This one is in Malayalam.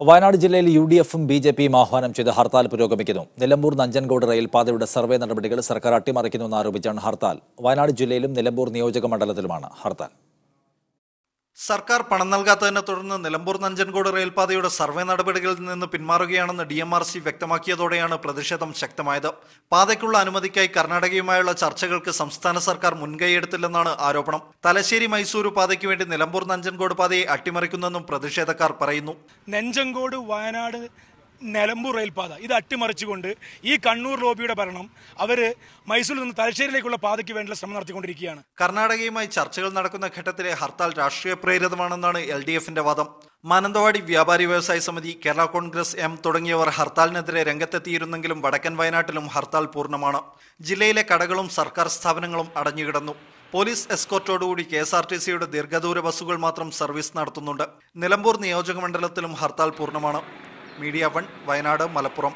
വയനാട് ജില്ലയിൽ യു ഡി എഫും ബി ജെ പിയും ആഹ്വാനം ചെയ്ത് ഹർത്താൽ പുരോഗമിക്കുന്നു. നിലമ്പൂർ നഞ്ചൻകോട് റെയിൽപാതയുടെ സർവേ നടപടികൾ സർക്കാർ അട്ടിമറിക്കുന്നുവെന്ന് ആരോപിച്ചാണ് ഹർത്താൽ. വയനാട് ജില്ലയിലും നിലമ്പൂർ നിയോജക മണ്ഡലത്തിലുമാണ് ഹർത്താൽ. സർക്കാർ പണം നൽകാത്തതിനെ തുടർന്ന് നിലമ്പൂർ നഞ്ചൻകോട് റെയിൽപാതയുടെ സർവേ നടപടികളിൽ നിന്ന് പിന്മാറുകയാണെന്ന് ഡി എം ആർ സി വ്യക്തമാക്കിയതോടെയാണ് പ്രതിഷേധം ശക്തമായത്. പാതയ്ക്കുള്ള അനുമതിക്കായി കർണാടകയുമായുള്ള ചർച്ചകൾക്ക് സംസ്ഥാന സർക്കാർ മുൻകൈയെടുത്തില്ലെന്നാണ് ആരോപണം. തലശ്ശേരി മൈസൂരു പാതയ്ക്ക് വേണ്ടി നിലമ്പൂർ നഞ്ചൻകോട് പാതയെ അട്ടിമറിക്കുന്നെന്നും പ്രതിഷേധക്കാർ പറയുന്നു. നെഞ്ചങ്കോട് വയനാട് നിലമ്പൂർ റെയിൽപാത. ഇത് അട്ടിമറിച്ചുകൊണ്ട് ഈ കണ്ണൂർ ലോബിയുടെ ഭരണം അവർ മൈസൂരിൽ നിന്ന് തലശ്ശേരിയിലേക്കുള്ള പാതയ്ക്ക് വേണ്ടിയുള്ള ശ്രമം നടത്തിക്കൊണ്ടിരിക്കുകയാണ്. കർണാടകയുമായി ചർച്ചകൾ നടക്കുന്ന ഘട്ടത്തിലെ ഹർത്താൽ രാഷ്ട്രീയ പ്രേരിതമാണെന്നാണ് എൽ ഡി എഫിന്റെ വാദം. മാനന്തവാടി വ്യാപാരി വ്യവസായ സമിതി കേരള കോൺഗ്രസ് എം തുടങ്ങിയവർ ഹർത്താലിനെതിരെ രംഗത്തെത്തിയിരുന്നെങ്കിലും വടക്കൻ വയനാട്ടിലും ഹർത്താൽ പൂർണമാണ്. ജില്ലയിലെ കടകളും സർക്കാർ സ്ഥാപനങ്ങളും അടഞ്ഞുകിടന്നു. പോലീസ് എസ്കോർട്ടോടുകൂടി കെ എസ് ആർ ടി സിയുടെ ദീർഘദൂര ബസ്സുകൾ മാത്രം സർവീസ് നടത്തുന്നുണ്ട്. നിലമ്പൂർ നിയോജക മണ്ഡലത്തിലും ഹർത്താൽ പൂർണമാണ്. Media one Wayanad Malappuram